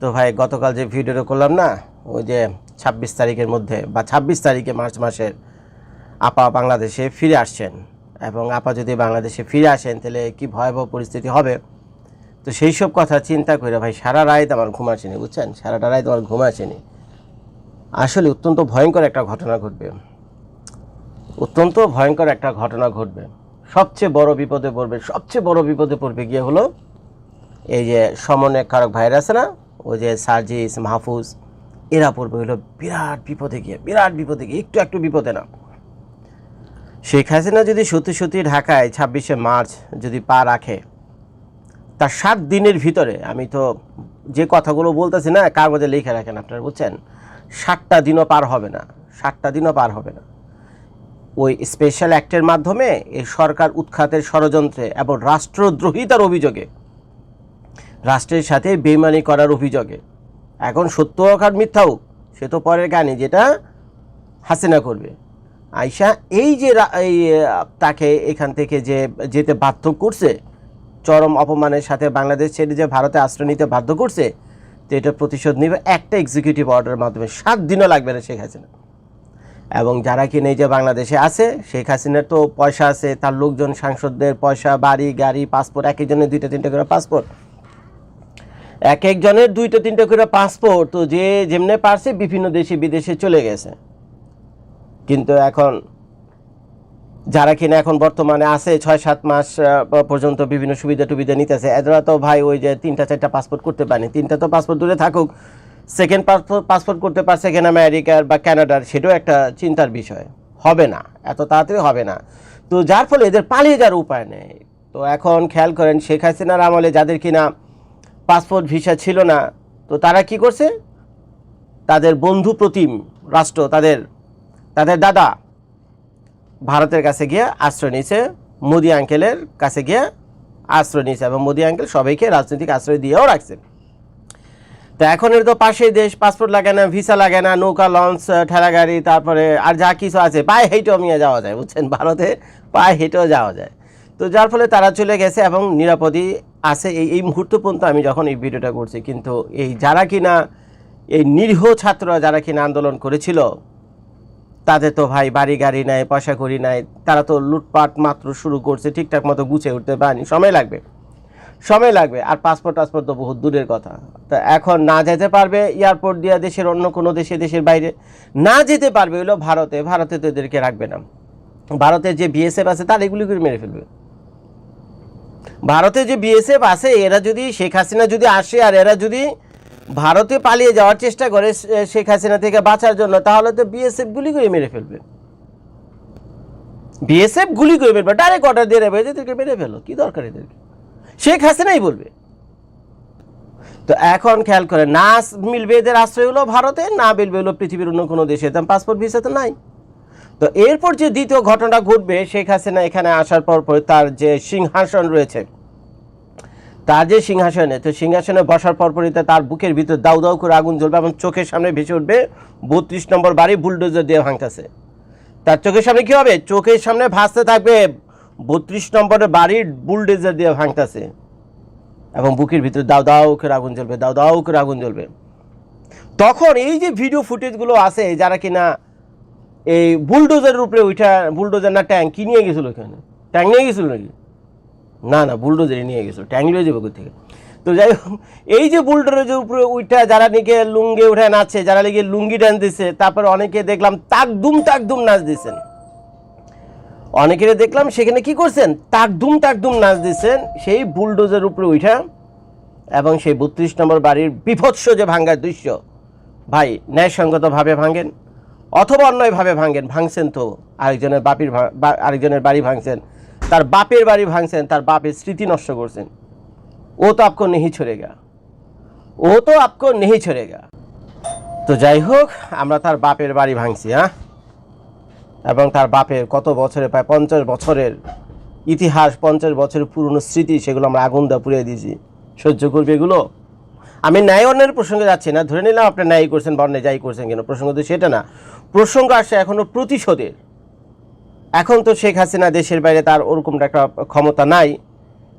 তো ভাই, গতকাল যে ভিডিওটা করলাম না, ওই যে ছাব্বিশ তারিখের মধ্যে বা ছাব্বিশ তারিখে মার্চ মাসের আপা বাংলাদেশে ফিরে আসছেন। এবং আপা যদি বাংলাদেশে ফিরে আসেন, তাহলে কি ভয়াবহ পরিস্থিতি হবে? তো সেই সব কথা চিন্তা করে ভাই, সারা রাত আমার ঘুম আসেনি, বুঝছেন? সারাটা রাত আমার ঘুম আসেনি। আসলে অত্যন্ত ভয়ঙ্কর একটা ঘটনা ঘটবে। অত্যন্ত ভয়ঙ্কর একটা ঘটনা ঘটবে। সবচেয়ে বড় বিপদে পড়বে, সবচেয়ে বড় বিপদে পড়বে গিয়ে হলো এই যে সমন্বয় কারক ভাইরা আছে না? ওই যে সার্জিস, মাহফুজ, এরা পড়বে হলো বিরাট বিপদে গিয়ে, বিরাট বিপদে গিয়ে, একটু একটু বিপদে না। শেখ হাসিনা যদি সত্যি সত্যি ঢাকায় ছাব্বিশে মার্চ যদি পা রাখে, তার সাত দিনের ভিতরে, আমি তো যে কথাগুলো বলতেছি না, কাগজে লিখে রাখেন আপনারা, বুঝছেন? ষাটটা দিনও পার হবে না ষাটটা দিনও পার হবে না। ওই স্পেশাল অ্যাক্টের মাধ্যমে এই সরকার উৎখাতের ষড়যন্ত্রে এবং রাষ্ট্রদ্রোহিতার অভিযোগে রাষ্ট্রের সাথে বেইমানি করার অভিযোগে। এখন সত্য হোক আর মিথ্যা হোক, সে তো পরের গানে যেটা হাসিনা করবে। আয়শা, এই যে তাকে এখান থেকে যে যেতে বাধ্য করছে, চরম অপমানের সাথে বাংলাদেশ ছেড়ে যে ভারতে আশ্রয় নিতে বাধ্য করছে, তো এটা প্রতিশোধ নেবে একটা এক্সিকিউটিভ অর্ডারের মাধ্যমে। সাত দিনও লাগবে না শেখ হাসিনা। এবং যারা কিনে যে বাংলাদেশে আছে, শেখ হাসিনার তো পয়সা আছে, তার লোকজন, সাংসদদের পয়সা, বাড়ি, গাড়ি পাসপোর্ট এক একজনের দুইটা, তিনটা করে পাসপোর্ট এক একজনের দুইটা, তিনটা করে পাসপোর্ট তো যে যেমনে পারছে বিভিন্ন দেশে, বিদেশে চলে গেছে। কিন্তু এখন যারা কিনা এখন বর্তমানে আছে, ছয়, সাত মাস পর্যন্ত বিভিন্ন সুবিধা টুবিধা নিতেছে এরা তো ভাই ওই যে তিনটা, চারটা পাসপোর্ট করতে পারেনি। তিনটা তো পাসপোর্ট দূরে থাকুক সেকেন্ড পাসপোর্ট পাসপোর্ট করতে পারছে এখানে আমেরিকার বা ক্যানাডার সেটাও একটা চিন্তার বিষয়। হবে না, এত তাড়াতাড়ি হবে না। তো যার ফলে এদের পালিয়ে যাওয়ার উপায় নেই। তো এখন খেয়াল করেন, শেখ হাসিনার আমলে যাদের কিনা পাসপোর্ট ভিসা ছিল না, তো তারা কি করছে? তাদের বন্ধু প্রতিম রাষ্ট্র, তাদের তাদের দাদা ভারতের কাছে গিয়ে আশ্রয় নিয়েছে, মোদি আঙ্কেলের কাছে গিয়ে আশ্রয় নিয়েছে এবং মোদি আঙ্কেল সবাইকে রাজনৈতিক আশ্রয় দিয়েও রাখছে তো এখন এর তো পাশেই দেশ, পাসপোর্ট লাগে না, ভিসা লাগে না, নৌকা, লঞ্চ, ঠেলা গাড়ি, তারপরে আর যা কিছু আছে, পায়ে হেঁটেও নিয়ে যাওয়া যায়, বুঝছেন? ভারতে পায়ে হেঁটেও যাওয়া যায়। তো যার ফলে তারা চলে গেছে এবং নিরাপদই আছে। এই এই মুহূর্ত পর্যন্ত আমি যখন এই ভিডিওটা করছি, কিন্তু এই যারা কিনা, এই নিরীহ ছাত্ররা যারা কিনা আন্দোলন করেছিল, তাদের তো ভাই বাড়ি গাড়ি নাই, পয়সা করি নাই, তারা তো লুটপাট মাত্র শুরু করছে, ঠিকঠাক মতো গুছিয়ে উঠতে পারেনি। সময় লাগবে। সময় লাগবে। আর পাসপোর্ট টাসপোর্ট তো বহুত দূরের কথা। তা এখন না যেতে পারবে এয়ারপোর্ট দিয়ে দেশের অন্য কোনো দেশে, দেশের বাইরে। না যেতে পারবে হলো ভারতে। ভারতে তো এদেরকে রাখবে না। ভারতের যে বিএসএফ আছে, তার এগুলি মেরে ফেলবে। ভারতে যে বিএসএফ আছে, এরা যদি শেখ হাসিনা যদি আসে আর এরা যদি ভারতে পালিয়ে যাওয়ার চেষ্টা করে শেখ হাসিনা থেকে বাঁচার জন্য, তাহলে তো বিএসএফ গুলি করে মেরে ফেলবে। বিএসএফ গুলি করে ফেলবে ডাইরেক্ট অর্ডার দিয়ে দেবে, এদেরকে মেরে ফেলো, কি দরকার এদেরকে? শেখ হাসিনাই বলবে। তো এখন খেয়াল করে না মিলবে এদের আশ্রয় হলো ভারতে, না মিলবে হলো পৃথিবীর অন্য কোনো দেশে, তেমন পাসপোর্ট ভিসা তো নাই। তো এরপর যে দ্বিতীয় ঘটনা ঘটবে, শেখ হাসিনা এখানে আসার পর পর তার যে সিংহাসন রয়েছে, তার যে সিংহাসনে, তো সিংহাসনে বসার পরপরই তার বুকের ভিতর দাউ দাউ করে আগুন জ্বলবে এবং চোখের সামনে ভেসে উঠবে বত্রিশ নম্বর বাড়ি বুলডোজার দিয়ে ভাঙতেছে। তার চোখের সামনে কি হবে? চোখের সামনে ভাসতে থাকবে বত্রিশ নম্বরের বাড়ির বুলডোজার দিয়ে ভাঙতেছে এবং বুকের ভিতর দাউ দাউ করে আগুন জ্বলবে, দাউ দাউ করে আগুন জ্বলবে। তখন এই যে ভিডিও ফুটেজগুলো আছে, যারা কিনা এই বুলডোজারের উপরে ওইটা বুলডোজার না ট্যাঙ্ক কি নিয়ে গেছিল এখানে? ট্যাঙ্ক নিয়ে গেছিল নাকি? না না, বুলডোজারই নিয়ে গেছিল ট্যাঙ্ক নিয়ে যাবে থেকে তো যাই হোক, এই যে বুলডোজারের উপরে ওইটা যারা নাকি লুঙ্গি উঠে নাচছে, যারা নাকি লুঙ্গি ডান্স দিচ্ছে, তারপরে অনেকে দেখলাম তাকদুম তাকদুম নাচ দিচ্ছেন। অনেকের দেখলাম সেখানে কি করছেন? তাকদুম তাকদুম নাচ দিচ্ছেন, সেই বুলডোজের উপরে উঠা এবং সেই বত্রিশ নম্বর বাড়ির বিভৎস যে ভাঙ্গার দৃশ্য, ভাই, ন্যায়সঙ্গতভাবে ভাঙেন। অথবা অন্যভাবে ভাঙেন, ভাঙছেন তো আরেকজনের বাপির আরেকজনের বাড়ি ভাঙছেন, তার বাপের বাড়ি ভাঙছেন, তার বাপের স্মৃতি নষ্ট করছেন। ও তো আপকো নেহি ছড়েগা। ও তো আপকো নেহি ছড়েগা। তো যাই হোক, আমরা তার বাপের বাড়ি ভাঙছি হ্যাঁ? এবং তার বাপের কত বছরে প্রায় পঞ্চাশ বছরের ইতিহাস, পঞ্চাশ বছরের পুরনো স্মৃতি, সেগুলো আমরা আগুন দা পুড়িয়ে দিয়েছি। সহ্য করবে এগুলো? আমি ন্যায় অন্যের প্রসঙ্গে যাচ্ছি না, ধরে নিলাম আপনি ন্যায় করছেন বা যাই করছেন কেন, প্রসঙ্গ তো সেটা না। প্রসঙ্গ আসে এখনও প্রতিশোধের। এখন তো শেখ হাসিনা দেশের বাইরে তার ওরকম একটা ক্ষমতা নাই।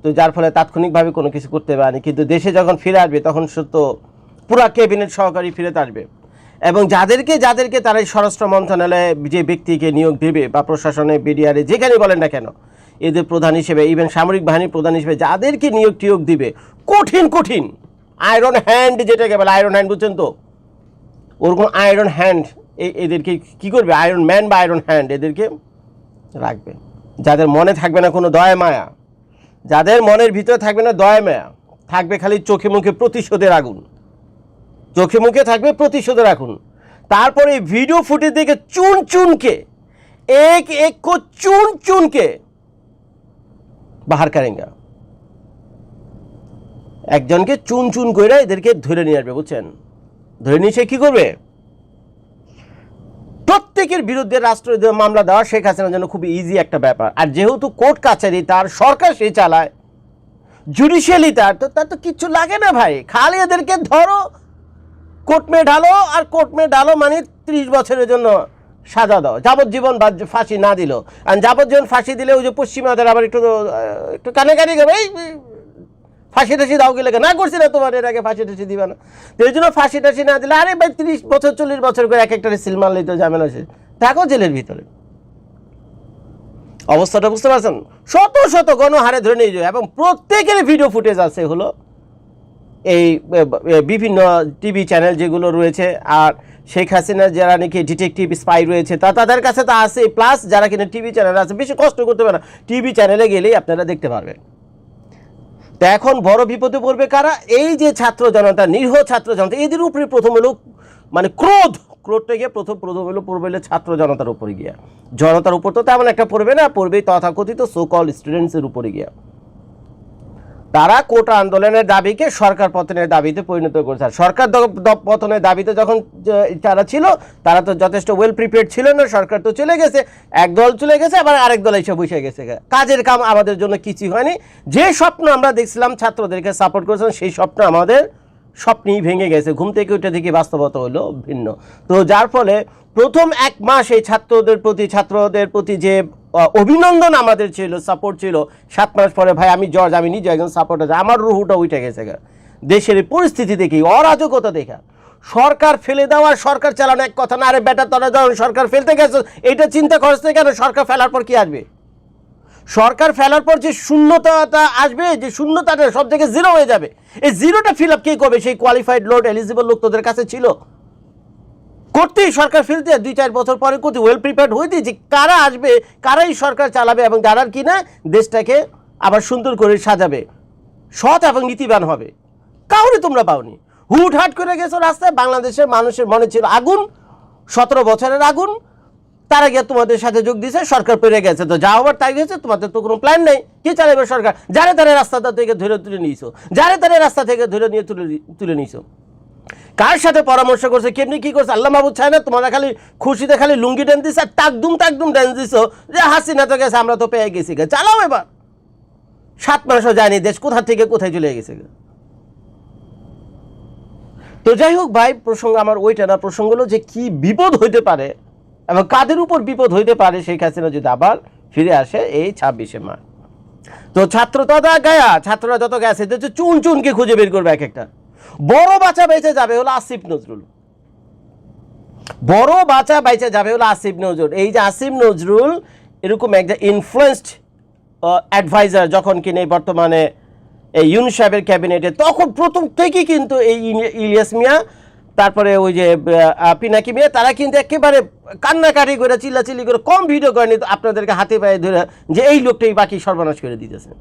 তো যার ফলে তাৎক্ষণিকভাবে কোনো কিছু করতে পারেনি। কিন্তু দেশে যখন ফিরে আসবে, তখন তো পুরা ক্যাবিনেট সহকারী ফিরে আসবে। এবং যাদেরকে যাদেরকে তারা স্বরাষ্ট্র মন্ত্রণালয়ে যে ব্যক্তিকে নিয়োগ দেবে বা প্রশাসনে, বিডিআরে, যেখানে বলেন না কেন, এদের প্রধান হিসেবে ইভেন সামরিক বাহিনীর প্রধান হিসেবে যাদেরকে নিয়োগ টিয়োগ দিবে, কঠিন কঠিন। আয়রন হ্যান্ড যেটাকে বলে আয়রন হ্যান্ড বুঝছেন তো? ওরকম আয়রন হ্যান্ড এদেরকে কি করবে? আয়রন ম্যান বা আয়রন হ্যান্ড এদেরকে রাখবে। যাদের মনে থাকবে না কোনো দয়া মায়া, যাদের মনের ভিতরে থাকবে না দয়া মায়া, থাকবে খালি চোখে মুখে প্রতিশোধের আগুন। চোখে মুখে থাকবে প্রতিশোধের আগুন। তারপরে এই ভিডিও ফুটেজ দেখে চুন চুনকে এক এক কো চুন চুনকে বাহার কারেঙ্গা। একজনকে চুন চুন করে এদেরকে ধরে নিয়ে আসবে, বুঝছেন? ধরে নিয়ে সে কী করবে? প্রত্যেকের বিরুদ্ধে রাষ্ট্র মামলা দেওয়া শেখ হাসিনার জন্য খুব ইজি একটা ব্যাপার। আর যেহেতু কোর্ট কাছারি, তার সরকার সে চালায় জুডিশিয়ালি তার, তো তার তো কিচ্ছু লাগে না ভাই। খালি এদেরকে ধরো, কোর্ট মে ঢালো, আর কোর্ট মে ঢালো মানে ত্রিশ বছরের জন্য সাজা দাও। যাবজ্জীবন বা ফাঁসি না দিল। আর যাবজ্জীবন ফাঁসি দিলে ওই যে পশ্চিমাদের আবার একটু একটু কানে কানে গেবে এই ফাঁসি টাসি দাও গেলে না করছি না তোমার, এর আগে ফাঁসি টাসি দিবে না। তো এই জন্য ফাঁসি টাসি না দিলে, আরে ভাই, তিরিশ বছর, চল্লিশ বছর করে এক একটা সিল মারলেই তো ঝামেলা শেষ থাকো জেলের ভিতরে। অবস্থাটা বুঝতে পারছেন? শত শত গণহারে ধরে নিয়ে যায় এবং প্রত্যেকের ভিডিও ফুটেজ আছে হলো এই বিভিন্ন টিভি চ্যানেল যেগুলো রয়েছে, আর শেখ হাসিনা যারা নাকি ডিটেকটিভ স্পাই রয়েছে, তা তাদের কাছে তা আছে প্লাস যারা কিনা টিভি চ্যানেল আছে, বেশি কষ্ট করতে পারে না। টিভি চ্যানেলে গেলেই আপনারা দেখতে পারবেন। তা এখন বড় বিপদে পড়বে কারা? এই যে ছাত্র জনতা, নিরীহ ছাত্র জনতা, এদের উপরে প্রথম হলো মানে ক্রোধ, ক্রোধটা গিয়ে প্রথম প্রথম হলো পড়বে ছাত্র জনতার উপরে গিয়া। জনতার উপর তো তেমন একটা পড়বে না পড়বে তথাকথিত সোকল স্টুডেন্টসের উপরে গিয়া। তারা কোটা আন্দোলনের দাবিকে সরকার পতনের দাবিতে পরিণত করেছে। সরকার পতনের দাবিতে যখন তারা ছিল, তারা তো যথেষ্ট ওয়েল প্রিপেয়ার্ড ছিল না, সরকার তো চলে গেছে, এক দল চলে গেছে, আবার আরেক দল এসে বসে গেছে। কাজের কাম আমাদের জন্য কিছুই হয়নি। যে স্বপ্ন আমরা দেখছিলাম, ছাত্রদেরকে সাপোর্ট করেছিলাম, সেই স্বপ্ন আমাদের স্বপ্নই ভেঙে গেছে। ঘুম থেকে উঠে দেখি বাস্তবতা হলো ভিন্ন। তো যার ফলে প্রথম এক মাস এই ছাত্রদের প্রতি ছাত্রদের প্রতি যে অভিনন্দন আমাদের ছিল সাপোর্ট ছিল, সাত মাস পরে, ভাই, আমি জর্জ, আমি নিজে একজন সাপোর্টার আমার রুহুটা উঠে গেছে। দেশের পরিস্থিতি দেখি, অরাজকতা দেখা। সরকার ফেলে দেওয়া সরকার চালানো এক কথা না, আরে বেটা, তোরা যখন সরকার ফেলতে গেছো এটা চিন্তা করছ কেন, সরকার ফেলার পর কি আসবে? সরকার ফেলার পর যে শূন্যতাটা আসবে, যে শূন্যতাটা সব থেকে জিরো হয়ে যাবে। এই জিরোটা ফিল আপ কে করবে? সেই কোয়ালিফাইড লোড এলিজিবল লোক তোদের কাছে ছিল? করতেই সরকার ফেলতে দুই চার বছর পরে করতে ওয়েল প্রিপেয়ার্ড হইতে যে কারা আসবে, কারাই সরকার চালাবে এবং যারা কিনা, দেশটাকে আবার সুন্দর করে সাজাবে। সৎ এবং নীতিবান হবে। কাউরে তোমরা পাওনি। হুটহাট করে গেছো রাস্তায়, বাংলাদেশের মানুষের মনে ছিল আগুন, সতেরো বছরের আগুন। তারা গিয়ে তোমাদের সাথে যোগ দিয়েছে, সরকার পেরে গেছে। তো যা হবার তাই গেছে তোমাদের তো কোনো প্ল্যান নেই। কি চালাবে সরকার? যারে তারে রাস্তাটা থেকে ধরে তুলে নিয়েছো। যারে তারে রাস্তা থেকে ধরে নিয়ে তুলে তুলে নিয়েছো। কার সাথে পরামর্শ করছে? কেমনি কি করছে? আল্লাহ মাহবুদ চায় না তোমরা খালি খুশিতে খালি লুঙ্গি ড্যান্স দিছে আর টাকদুম টাকদুম ড্যান্স দিছো। যে হাসিনা তো গেছে, আমরা তো পেয়ে গেছি গে। চালাও এবার। সাত মাসও যায়নি, দেশ কোথা থেকে কোথায় চলে গেছে গে? তো যাই হোক ভাই, প্রসঙ্গ আমার ওইটা না, প্রসঙ্গ হলো যে কি বিপদ হইতে পারে এবং কাদের উপর বিপদ হইতে পারে, শেখ হাসিনা যদি আবার ফিরে আসে এই ছাব্বিশে মার্চ। তো ছাত্র তত গায়া ছাত্ররা যত গেছে চুন চুনকে খুঁজে বের করবে এক একটা। বড় বাচ্চা বেঁচে যাবে হলো আসিফ নজরুল। বড় বাচ্চা বেঁচে যাবে হলো আসিফ নজরুল। এই যে আসিফ নজরুল এরকম একটা ইনফ্লুয়েসড অ্যাডভাইজার যখন কিনে বর্তমানে এই ইউনুস সাহেবের ক্যাবিনেটে, তখন প্রথম থেকেই কিন্তু এই ইলিয়াস মিয়া, তারপরে ওই যে পিনাকি মিয়া, তারা কিন্তু একেবারে কান্নাকাটি করে, চিল্লাচিল্লি করে কম ভিডিও করেনি, তো আপনাদেরকে হাতে পায়ে ধরে যে এই লোকটাই বাকি সর্বনাশ করে দিতেছে।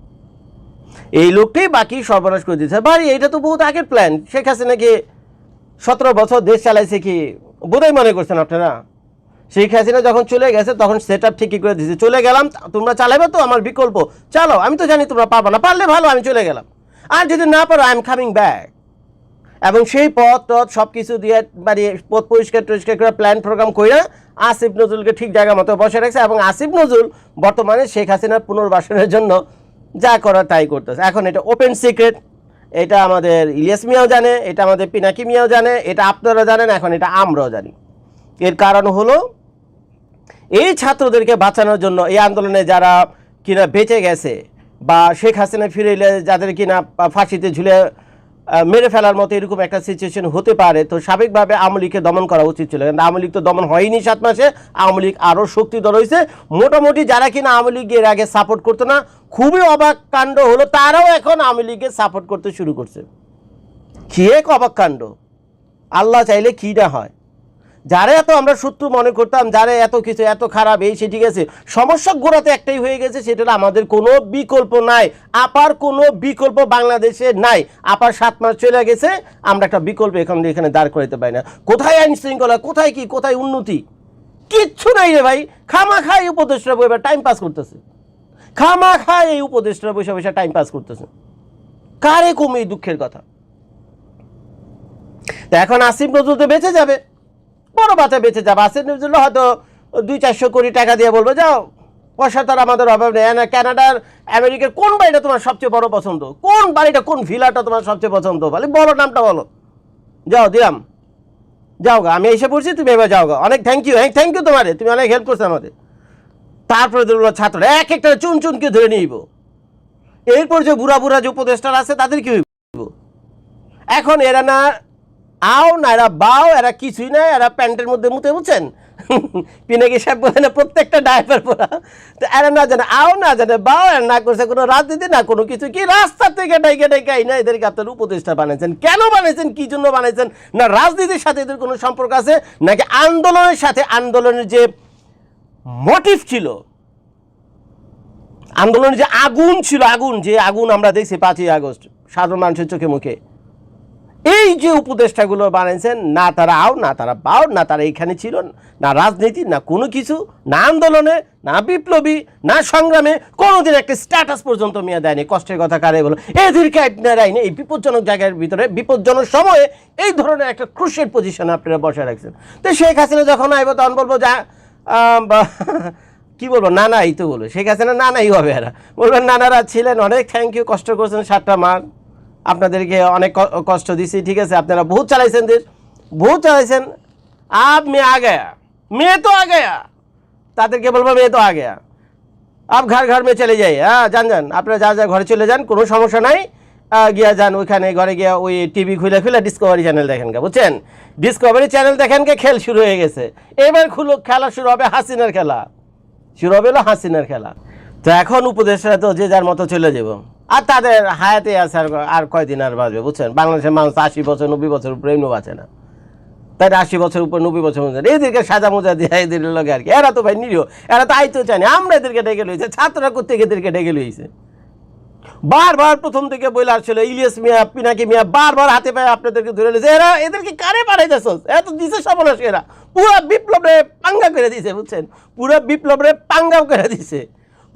এই লোকটাই বাকি সর্বনাশ করে দিতেছে ভাই, এটা তো বহুত আগের প্ল্যান শেখ হাসিনা হাসিনাকে সতেরো বছর দেশ চালাইছে কি? বোধহয় মনে করছেন আপনারা? শেখ হাসিনা যখন চলে গেছে, তখন সেট আপ ঠিকই করে দিয়েছে। চলে গেলাম, তোমরা চালাবে তো আমার বিকল্প। চালো, আমি তো জানি তোমরা পারবে না। পারলে ভালো, আমি চলে গেলাম। আর যদি না পারো আই এম কামিং ব্যাক এবং সেই পথ টথ সব কিছু দিয়ে মানে পথ পরিষ্কার টরিষ্কার করে প্ল্যান প্রোগ্রাম করে আসিফ নজরুলকে ঠিক জায়গা মতো বসে রাখছে। এবং আসিফ নজরুল বর্তমানে শেখ হাসিনার পুনর্বাসনের জন্য যা করার তাই করতেছে। এখন এটা ওপেন সিক্রেট এটা আমাদের ইলিয়াস মিয়াও জানে, এটা আমাদের পিনাকি মিয়াও জানে, এটা আপনারা জানেন, এখন এটা আমরাও জানি। এর কারণ হলো, এই ছাত্রদেরকে বাঁচানোর জন্য এই আন্দোলনে যারা কিনা বেঁচে গেছে বা শেখ হাসিনা ফিরে এলে যাদের কিনা ফাঁসিতে ঝুলে মেরে ফেলার মতো এরকম একটা সিচুয়েশন হতে পারে। তো সাবেকভাবে আওয়ামী লীগকে দমন করা উচিত ছিল। কিন্তু আওয়ামী লীগ তো দমন হয়নি সাত মাসে। আওয়ামী লীগ আরও শক্তিধর হয়েছে। মোটামুটি যারা কিনা আওয়ামী লীগ এর আগে সাপোর্ট করতো না, খুবই অবাক কাণ্ড হলো, তারাও এখন আওয়ামী লীগকে সাপোর্ট করতে শুরু করছে। কি এক অবাক কাণ্ড? আল্লাহ চাইলে কী না হয়? যারা এত আমরা শত্রু মনে করতাম, যারা এত কিছু, এত খারাপ, এই সে ঠিক আছে। সমস্যা গোড়াতে একটাই হয়ে গেছে সেটা আমাদের কোনো বিকল্প নাই। আপার কোনো বিকল্প বাংলাদেশে নাই। আপার সাত মাস চলে গেছে, আমরা একটা বিকল্প এখান এখানে দাঁড় করাতে পারি না। কোথায় আইন শৃঙ্খলা, কোথায় কি, কোথায় উন্নতি? কিচ্ছু নাই রে ভাই। খামা খাই উপদেশটা এবার টাইম পাস করতেছে। খামা খায় এই উপদেষ্টা বসে বসে টাইম পাস করতেছে। কারে কমে এই দুঃখের কথা? তা এখন আসিফ নজরুল তো বেঁচে যাবে। বড় বাচ্চা বেঁচে যাবে। আসিফ নজরুল হয়তো দুই চারশো কোটি টাকা দিয়ে বলব, যাও পয়সা তার আমাদের অভাব নেই। না কানাডার, আমেরিকার কোন বাড়িটা তোমার সবচেয়ে বড় পছন্দ? কোন বাড়িটা, কোন ভিলাটা তোমার সবচেয়ে পছন্দ? বলে বলো নামটা বলো। যাও, দিলাম। যাও গা, আমি এসে পড়ছি, তুমি এবার যাও গা। অনেক থ্যাংক ইউ হ্যাঁ থ্যাংক ইউ তোমারে, তুমি অনেক হেল্প করছ আমাদের। তারপরে ধরলো ছাত্ররা এক একটা চুন চুনকে ধরে নিব। এরপর যে বুড়া বুড়া যে উপদেষ্টারা আছে, তাদের কি হইব? এখন এরা না আও না, এরা বাও, এরা কিছুই না, এরা প্যান্টের মধ্যে মুতে বুঝছেন পিনাকি সাহেব বলে না, প্রত্যেকটা ডাইভার পরা। তো এরা না জানে, আও না জানে, বাও, এরা না করছে কোনো রাজনীতি না কোনো কিছু কি রাস্তা থেকে ডাইকে আই না এদেরকে আপনার উপদেষ্টা বানাইছেন? কেন বানাইছেন? কি জন্য বানাইছেন? না রাজনীতির সাথে এদের কোনো সম্পর্ক আছে? নাকি আন্দোলনের সাথে আন্দোলনের যে মোটিভ ছিল? আন্দোলনের যে আগুন ছিল, আগুন, যে আগুন আমরা দেখছি পাঁচই আগস্ট, সাধারণ মানুষের চোখে মুখে। এই যে উপদেষ্টাগুলো বানাইছেন না তারা আও, না তারা বাও, না তারা এখানে ছিল, না রাজনীতি, না কোনো কিছু, না আন্দোলনে, না বিপ্লবী, না সংগ্রামে, কোনোদিন একটা স্ট্যাটাস পর্যন্ত মেয়ে দেয়নি। কষ্টের কথা কারে বলো? এদেরকে আপনারা এই বিপজ্জনক জায়গার ভিতরে, বিপজ্জনক সময়ে এই ধরনের একটা ক্রুশের পজিশন আপনারা বসে রাখছেন। তো শেখ হাসিনা যখন আইব, তখন বলব, যা কি বলব, নানাই তো বলব শেখ হাসিনা নানাই হবে এরা। বলবেন, নানারা ছিলেন অনেক থ্যাংক ইউ কষ্ট করছেন সাতটা মাস। আপনাদেরকে অনেক কষ্ট দিছি, ঠিক আছে? আপনারা বহুত চালাইছেন দেশ বহুত চালাইছেন? আপ মেয়ে আ গয়া। মেয়ে তো আ গয়া। তাদেরকে বলব মেয়ে তো আ আপ ঘর ঘর মেয়ে চলে যাই। হ্যাঁ যান যান। আপনারা যা যা ঘরে চলে যান, কোনো সমস্যা নাই। গিয়া যান ওইখানে, ঘরে গিয়া ওই টিভি খুলে খুলে ডিসকভারি চ্যানেল দেখেন গে, বুঝছেন? ডিসকভারি চ্যানেল দেখেন গে, খেল শুরু হয়ে গেছে। এবার খুলো খেলা শুরু হবে হাসিনার খেলা। শুরু হবে হলো হাসিনার খেলা। তো এখন উপদেশরা তো যে যার মতো চলে যাব। আর তাদের হায়াতে আছে আর আর কয়দিন আর বাঁচবে, বুঝছেন? বাংলাদেশের মানুষ আশি বছর, নব্বই বছর উপরে এমনি বাঁচে না। তাই আশি বছর উপর, নব্বই বছর মধ্যে এদেরকে সাজা মোজা দিয়ে এদের লগে আর কি। এরা তো ভাই নিরীহ, এরা তো আইতেও চায় না। আমরা এদেরকে ডেকে লইছে, ছাত্ররা করতে এদেরকে ডেকে লইছে? বারবার প্রথম থেকে বইলে আসছিল, ইলিয়াস মিয়া, পিনাকি মিয়া, বারবার হাতে পায়ে আপনাদেরকে ধরে নিয়েছে এরা এদেরকে কারে পাড়াই পাঠাইতেছ এত দিছে সর্বনাশ এরা। পুরা বিপ্লবরে পাঙ্গা করে দিছে, বুঝছেন? পুরা বিপ্লবরে পাঙ্গা করে দিছে।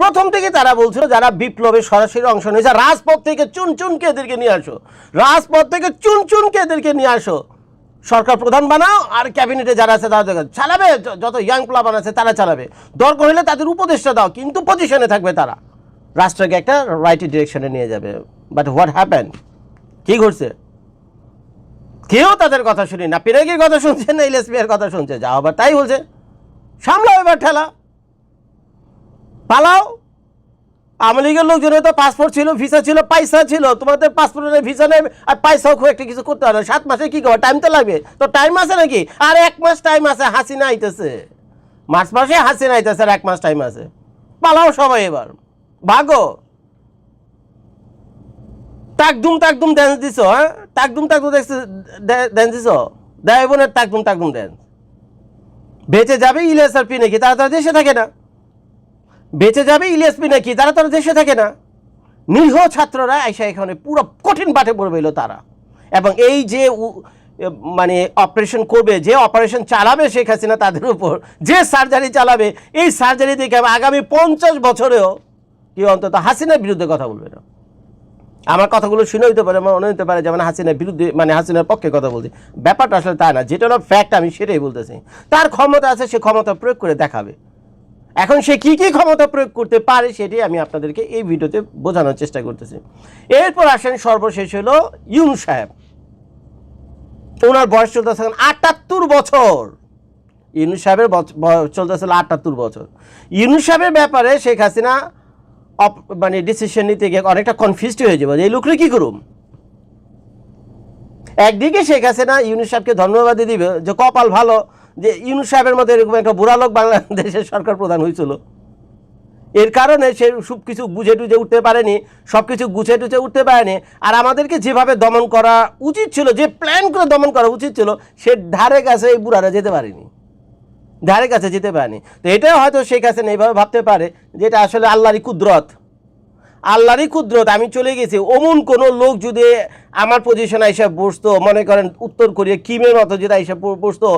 প্রথম থেকে তারা বলছিল যারা বিপ্লবে সরাসরি অংশ নিয়েছে রাজপথ থেকে চুন চুনকে এদেরকে নিয়ে আসো। রাজপথ থেকে চুন চুনকে এদেরকে নিয়ে আসো। সরকার প্রধান বানাও আর ক্যাবিনেটে যারা আছে তারা চালাবে। যত ইয়াং প্লাবান আছে তারা চালাবে। দরকার হলে তাদের উপদেষ্টা দাও, কিন্তু পজিশনে থাকবে তারা। রাষ্ট্রকে একটা রাইট ডিরেকশনে নিয়ে যাবে। বাট হোয়াট হ্যাপেন কী ঘটছে? কেউ তাদের কথা শুনি না। পিনাকির কথা শুনছে না ইলেসপিয়ার কথা শুনছে। যা আবার তাই বলছে। সামলাও এবার ঠেলা। পালাও। আওয়ামী লীগের লোকজনের তো পাসপোর্ট ছিল ভিসা ছিল, পয়সা ছিল। তোমাদের পাসপোর্টের ভিসা নেই, আর পয়সাও খুব একটা কিছু করতে হবে সাত মাসে কি করবে? টাইম তো লাগবে তো টাইম আছে নাকি? আর এক মাস টাইম আছে, হাসিনা আইতেছে। মার্চ মাসে হাসিনা আইতেছে, আর এক মাস টাইম আছে। পালাও সবাই এবার। ভাগো। তাকদুম তাকদুম ড্যান্স দিছ হ্যাঁ? তাকদুম তাকদুম ড্যান্স দিছ? দেয় বোনের তাকদুম তাকদুম ড্যান্স বেঁচে যাবে ইলিয়াস পি নাকি তারা দেশে থাকে না। বেঁচে যাবে ইলিয়াস পিনাকি তারা তারা দেশে থাকে না। নিরীহ ছাত্ররা এসে এখানে পুরো কঠিন পাঠে পড়বে এলো তারা। এবং এই যে মানে অপারেশন করবে, যে অপারেশন চালাবে শেখ হাসিনা তাদের উপর, যে সার্জারি চালাবে, এই সার্জারি দেখে আগামী পঞ্চাশ বছরেও কেউ অন্তত হাসিনার বিরুদ্ধে কথা বলবে না। আমার কথাগুলো শুনে হইতে পারে মনে হতে পারে যেমন হাসিনার বিরুদ্ধে মানে হাসিনার পক্ষে কথা বলছি। ব্যাপারটা আসলে তা না, যেটা ফ্যাক্ট আমি সেটাই বলতেছি। তার ক্ষমতা আছে, সে ক্ষমতা প্রয়োগ করে দেখাবে। এখন সে কি কি ক্ষমতা প্রয়োগ করতে পারে সেটি আমি আপনাদেরকে এই ভিডিওতে বোঝানোর চেষ্টা করতেছি। এরপর আসেন সর্বশেষ হলো ইউন সাহেব। ওনার বয়স চলতে এখন আটাত্তর বছর। ইউনু সাহেবের চলতেছিল আটাত্তর বছর। ইউনু সাহেবের ব্যাপারে শেখ হাসিনা মানে ডিসিশন নিতে গিয়ে অনেকটা কনফিউজড হয়ে যাবে এই লোকরে কী করুম? একদিকে শেখ হাসিনা ইউনু সাহেবকে ধন্যবাদ দিবে যে কপাল ভালো যে ইউনুস সাহেবের মতো এরকম একটা বুড়া লোক বাংলাদেশের সরকার প্রধান হয়েছিল এর কারণে সে সব কিছু বুঝে টুঝে উঠতে পারেনি, সব কিছু গুছে টুছে উঠতে পারেনি। আর আমাদেরকে যেভাবে দমন করা উচিত ছিল, যে প্ল্যান করে দমন করা উচিত ছিল, সে ধারে কাছে এই বুড়ারা যেতে পারেনি। ধারে কাছে যেতে পারেনি। তো এটাও হয়তো শেখ হাসিনা এইভাবে ভাবতে পারে, যে এটা আসলে আল্লাহরই কুদরত। আল্লাহরই কুদরত, আমি চলে গেছি। অমন কোনো লোক যদি আমার পজিশনে এসে বসতো, মনে করেন উত্তর কোরিয়া, কিমের মতো যদি এসে বসতো,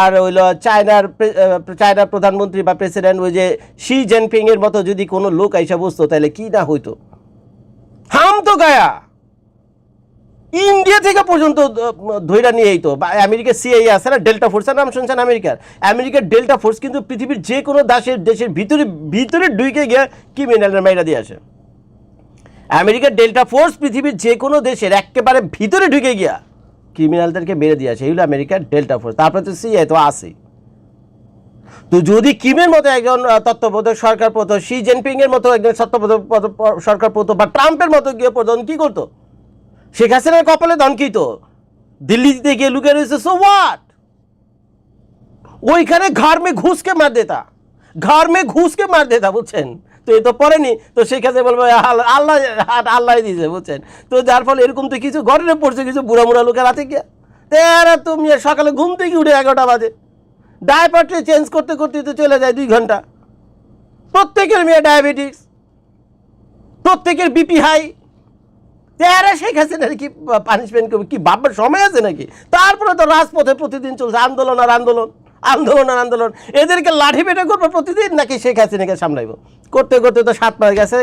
আর হইল চায়নার চায়নার প্রধানমন্ত্রী বা প্রেসিডেন্ট ওই যে শি জেনপিং এর মতো যদি কোনো লোক এসে বসতো, তাহলে কি না হইতো? হাম তো গায়া। ইন্ডিয়া থেকে পর্যন্ত ধৈরা নিয়ে এই তো বা আমেরিকার সিআই আছে না ডেল্টা ফোর্সের নাম শুনছেন আমেরিকার? আমেরিকার ডেল্টা ফোর্স কিন্তু পৃথিবীর যে কোনো দেশের দেশের ভিতরে ভিতরে ঢুকে গিয়ে ক্রিমিনালের মাইরা দিয়ে আসে। আমেরিকার ডেল্টা ফোর্স পৃথিবীর যে কোনো দেশের একেবারে ভিতরে ঢুকে গিয়া ক্রিমিনালদেরকে মেরে দিয়ে আসে এইগুলো আমেরিকার ডেল্টা ফোর্স। তারপরে তো সিআই তো আসেই তো যদি কিমের মতো একজন আহ, তত্ত্বাবধায়ক সরকার পড়তো শি এর মতো একজন তত্ত্বাবধায়ক সরকার পড়তো বা ট্রাম্পের মতো গিয়ে প্রধান কি করতো? শেখ হাসিনার কপালে ধন কি তো? দিল্লিতে গিয়ে লুকে রয়েছে সো হোয়াট ওইখানে ঘর মে ঘুষকে মার দেতা। ঘর মে ঘুষকে মার দেতা বুঝছেন? তো এ তো পড়েনি, তো সেই ক্ষেত্রে বলব, আল্লাহ আল্লাহ দিয়েছে, বুঝছেন? তো যার ফলে এরকম তো কিছু ঘরে পড়ছে, কিছু বুড়া মুড়া লোকের রাতে গিয়া। তুমি সকালে ঘুম থেকে উঠে এগারোটা বাজে। ডায়পারটা চেঞ্জ করতে করতে তো চলে যায় দুই ঘণ্টা। প্রত্যেকের মেয়ে ডায়াবেটিস প্রত্যেকের বিপি হাই তেরা শেখ হাসিনার কি পানিশমেন্ট করবে, কি ভাববার সময় আছে নাকি? তারপরে তো রাজপথে প্রতিদিন চলছে আন্দোলন আর আন্দোলন আন্দোলন আর আন্দোলন। এদেরকে লাঠি পেটে করবে প্রতিদিন নাকি শেখ হাসিনাকে সামলাইব? করতে করতে তো সাত মাস গেছে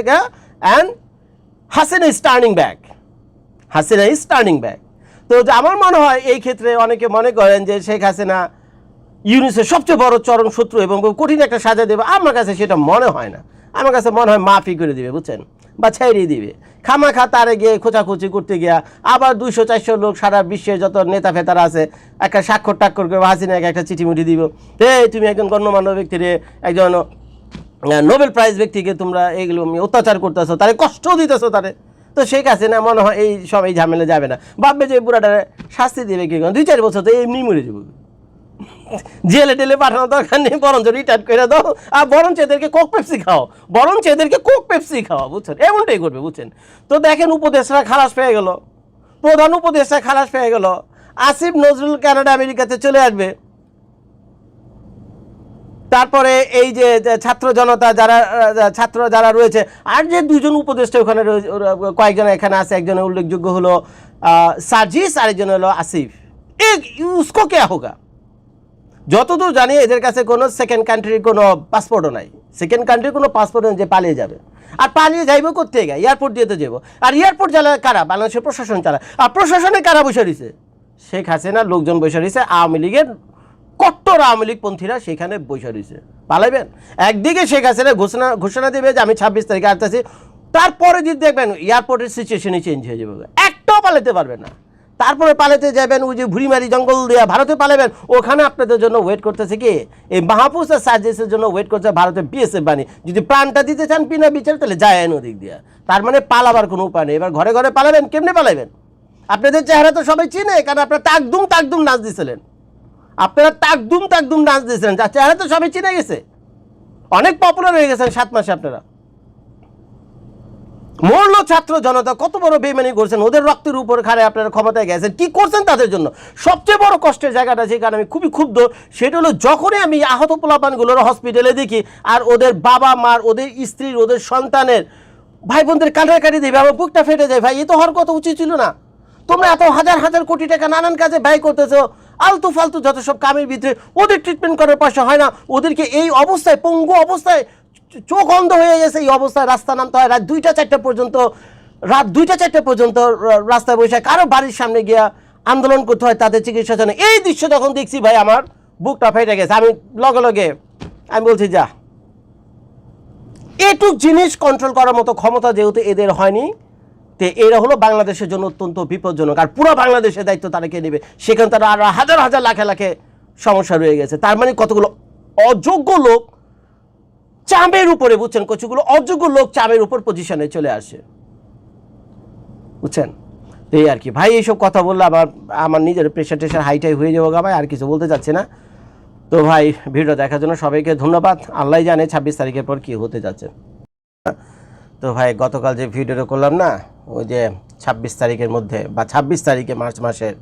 and Hasina is turning back Hasina is turning back তো আমার মনে হয় এই ক্ষেত্রে অনেকে মনে করেন যে শেখ হাসিনা ইউনিসের সবচেয়ে বড় চরম শত্রু এবং কঠিন একটা সাজা দেবে। আমার কাছে সেটা মনে হয় না। আমার কাছে মনে হয় মাফি করে দিবে, বুঝছেন? বা ছাইড়িয়ে দিবে। খামাখা তারে গিয়ে খোঁচাখুচি করতে গিয়া আবার দুইশো, চারশো লোক সারা বিশ্বের যত নেতা ফেতারা আছে, একটা স্বাক্ষর টাক্ষর করে হাসিনাকে একটা চিঠি মুঠি দিব। এই, তুমি একজন গণ্যমান্য ব্যক্তিরে একজন নোবেল প্রাইজ ব্যক্তিকে তোমরা এইগুলো অত্যাচার করতেছো, তারে কষ্ট দিতেছো তারে। তো শেখ হাসিনা মনে হয় এই সব, এই ঝামেলা যাবে না। ভাববে যে বুড়াটারে শাস্তি দেবে কি দুই চার বছর তো এমনি মরে যাব। জেলে টেলে পাঠানো দরকার নেই, বরঞ্চ রিটায়ার করে দাও। আর বরঞ্চ এদেরকে কোক পেপসি খাও। বরঞ্চ এদেরকে কোক পেপসি খাওয়া, বুঝছেন? এমনটাই করবে, বুঝছেন? তো দেখেন উপদেশরা খালাস পেয়ে গেল। প্রধান উপদেশটা খালাস পেয়ে গেল। আসিফ নজরুল কানাডা আমেরিকাতে চলে আসবে। তারপরে এই যে ছাত্র জনতা যারা ছাত্র যারা রয়েছে, আর যে দুজন উপদেষ্টা ওখানে কয়েকজন এখানে আছে একজনের উল্লেখযোগ্য হলো সার্জিস, আরেকজন হলো আসিফ। এ উসকো কে হোগা যতদূর জানি এদের কাছে কোনো সেকেন্ড কান্ট্রির কোনো পাসপোর্টও নাই। সেকেন্ড কান্ট্রির কোনো পাসপোর্ট নেই যে পালিয়ে যাবে। আর পালিয়ে যাইব করতে গা এয়ারপোর্ট দিয়ে তো যাব আর এয়ারপোর্ট চালায় কারা? বাংলাদেশের প্রশাসন চালায় আর প্রশাসনে কারা বসে রয়েছে? শেখ হাসিনার লোকজন বসে রয়েছে, আওয়ামী লীগের কট্টর আওয়ামী লীগ পন্থীরা সেখানে বসে রয়েছে পালাইবেন? একদিকে শেখ হাসিনা ঘোষণা ঘোষণা দেবে যে আমি ছাব্বিশ তারিখে আসতেছি। তারপরে যদি দেখবেন এয়ারপোর্টের সিচুয়েশনই চেঞ্জ হয়ে যাবে। একটাও পালাতে পারবেন না। তারপরে পালাতে যাবেন ওই যে ভুড়িমারি জঙ্গল দেওয়া ভারতে পালাবেন। ওখানে আপনাদের জন্য ওয়েট করতেছে কি? এই মাহফুজ আর সার্জেসের জন্য ওয়েট করছে ভারতের বিএসএফ বাণী। যদি প্রাণটা দিতে চান বিনা বিচার, তাহলে যায় ওদিক দিয়া। তার মানে পালাবার কোনো উপায় নেই। এবার ঘরে ঘরে পালাবেন, কেমনে পালাবেন আপনাদের চেহারা তো সবাই চিনে, কারণ আপনারা তাকদুম তাকদুম নাচ দিছিলেন। আপনারা তাকদুম তাকদুম ডান্স দিয়েছিলেন। যার চেহারা তো সবাই চিনে গেছে। অনেক পপুলার হয়ে গেছেন সাত মাসে আপনারা। মরল ছাত্র জনতা কত বড় বেমানি করছেন, ওদের রক্তের উপর খারে আপনারা ক্ষমতায় গেছেন, কি করছেন তাদের জন্য? সবচেয়ে বড় কষ্টের জায়গাটা যেখানে আমি খুবই ক্ষুব্ধ, সেটা হলো যখনই আমি আহত পোলাপানগুলোর হসপিটালে দেখি, আর ওদের বাবা মার, ওদের স্ত্রীর, ওদের সন্তানের ভাই বোনদের কাটাকাটি দেবে আমার বুকটা ফেটে যায়, ভাই, এ তো হওয়ার কথা উচিত ছিল না। তোমরা এত হাজার হাজার কোটি টাকা নানান কাজে ব্যয় করতেছো, আলতু ফালতু যত সব কামের ভিতরে ওদের ট্রিটমেন্ট করার পয়সা হয় না, ওদেরকে এই অবস্থায়, পঙ্গু অবস্থায় চোখ অন্ধ হয়ে গেছে, এই অবস্থায় রাস্তা নামতে হয়। রাত দুইটা, চারটা পর্যন্ত, রাত দুইটা, চারটা পর্যন্ত রাস্তায় বসে কারও বাড়ির সামনে গিয়া আন্দোলন করতে হয় তাদের চিকিৎসার জন্য। এই দৃশ্য যখন দেখছি ভাই, আমার বুকটা ফেটে গেছে। আমি লগে লগে, আমি বলছি, যা। এটুক জিনিস কন্ট্রোল করার মতো ক্ষমতা যেহেতু এদের হয়নি তে এরা হলো বাংলাদেশের জন্য অত্যন্ত বিপজ্জনক। আর পুরো বাংলাদেশের দায়িত্ব তারা কে নেবে? সেখানে তারা আরও হাজার হাজার লাখে লাখে সমস্যা রয়ে গেছে। তার মানে কতগুলো অযোগ্য লোক চামের উপরে, বুঝছেন, কতগুলো অযোগ্য লোক চামের উপর পজিশনে চলে আসে। বুঝছেন? এই আর কি। ভাই, এইসব কথা বললে আমার আমার নিজের প্রেশার টেশার হাইটাই হয়ে যাব ভাই, আর কিছু বলতে চাচ্ছি না। তো ভাই ভিডিও দেখার জন্য সবাইকে ধন্যবাদ। আল্লাহ জানে ছাব্বিশ তারিখের পর কি হতে যাচ্ছে। তো ভাই, গতকাল যে ভিডিওটা করলাম না, ওই যে ছাব্বিশ তারিখের মধ্যে বা ছাব্বিশ তারিখে মার্চ মাসের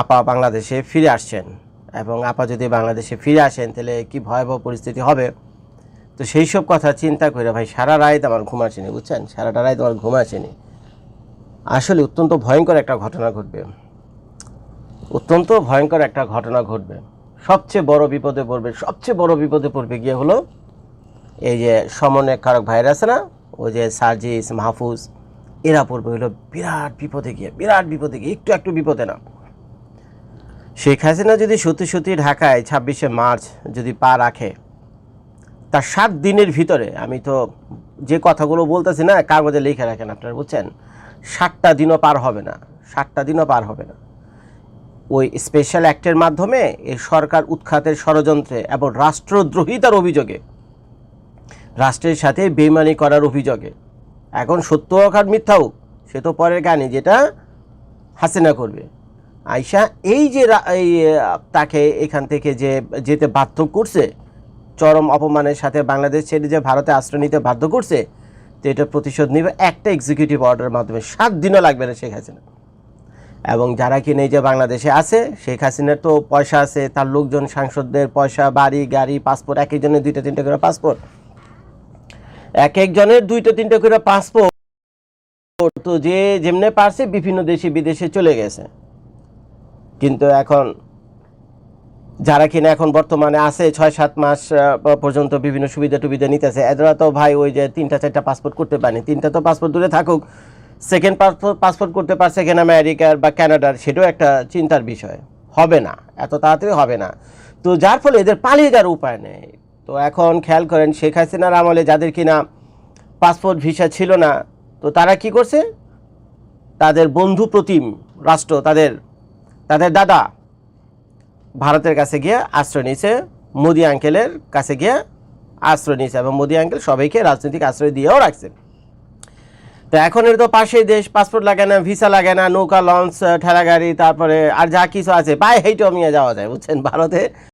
আপা বাংলাদেশে ফিরে আসছেন। এবং আপা যদি বাংলাদেশে ফিরে আসেন, তাহলে কি ভয়াবহ পরিস্থিতি হবে? তো সেই সব কথা চিন্তা করে ভাই, সারা রাত আমার ঘুম আসেনি, বুঝছেন? সারাটা রাত আমার ঘুম আসেনি। আসলে অত্যন্ত ভয়ঙ্কর একটা ঘটনা ঘটবে। অত্যন্ত ভয়ঙ্কর একটা ঘটনা ঘটবে। সবচেয়ে বড় বিপদে পড়বে, সবচেয়ে বড় বিপদে পড়বে গিয়ে হলো এই যে সমন্বয় কারক ভাইরা আছে না? ওই যে সার্জিস, মাহফুজ, এরা পড়বে হলো বিরাট বিপদে গিয়ে, বিরাট বিপদে গিয়ে, একটু একটু বিপদে না। শেখ হাসিনা যদি সত্যি সত্যি ঢাকায় ছাব্বিশে মার্চ যদি পা রাখে, তার সাত দিনের ভিতরে, আমি তো যে কথাগুলো বলতেছি না, কাগজে লিখে রাখেন আপনারা, বুঝছেন? ষাটটা দিনও পার হবে না ষাটটা দিনও পার হবে না। ওই স্পেশাল অ্যাক্টের মাধ্যমে এই সরকার উৎখাতের ষড়যন্ত্রে এবং রাষ্ট্রদ্রোহিতার অভিযোগে রাষ্ট্রের সাথে বেইমানি করার অভিযোগে। এখন সত্য হোক আর মিথ্যা হোক, সে তো পরের গানে যেটা হাসিনা করবে। আয়শা, এই যে এই তাকে এখান থেকে যে যেতে বাধ্য করছে, চরম অপমানের সাথে বাংলাদেশ ছেড়ে যে ভারতে আশ্রয় নিতে বাধ্য করছে, তো এটা প্রতিশোধ নেবে একটা এক্সিকিউটিভ অর্ডারের মাধ্যমে। সাত দিনও লাগবে না শেখ হাসিনা। এবং যারা কিনে যে বাংলাদেশে আছে, শেখ হাসিনার তো পয়সা আছে, তার লোকজন, সাংসদদের পয়সা, বাড়ি, গাড়ি পাসপোর্ট একই একজনের দুইটা, তিনটা করে পাসপোর্ট এক একজনের দুইটা, তিনটা করে পাসপোর্ট তো যে যেমনে পারছে, বিভিন্ন দেশে, বিদেশে চলে গেছে। কিন্তু এখন যারা কিনা এখন বর্তমানে আছে, ছয়, সাত মাস পর্যন্ত বিভিন্ন সুবিধা টুবিধা নিতেছে এরা তো ভাই ওই যে তিনটা, চারটা পাসপোর্ট করতে পারেনি। তিনটা তো পাসপোর্ট দূরে থাকুক সেকেন্ড পাসপোর্ট পাসপোর্ট করতে পারছে কিনা আমেরিকার বা কানাডার সেটাও একটা চিন্তার বিষয়। হবে না, এত তাড়াতাড়ি হবে না। তো যার ফলে এদের পালিয়ে যাওয়ার উপায় নেই। তো এখন খেয়াল করেন শেখ হাসিনার আমলে যাদের কিনা পাসপোর্ট ভিসা ছিল না, তো তারা কি করছে? তাদের বন্ধু প্রতিম রাষ্ট্র, তাদের তাদের দাদা ভারতের কাছে গিয়ে আশ্রয় নিয়েছে, মোদি আঙ্কেলের কাছে গিয়ে আশ্রয় নিয়েছে এবং মোদি আঙ্কেল সবাইকে রাজনৈতিক আশ্রয় দিয়েও রাখছে তো এখন এর তো পাশেই দেশ, পাসপোর্ট লাগে না, ভিসা লাগে না, নৌকা, লঞ্চ ঠেলা গাড়ি তারপরে আর যা কিছু আছে, পায়ে হেঁটেও নিয়ে যাওয়া যায়, বুঝছেন? ভারতে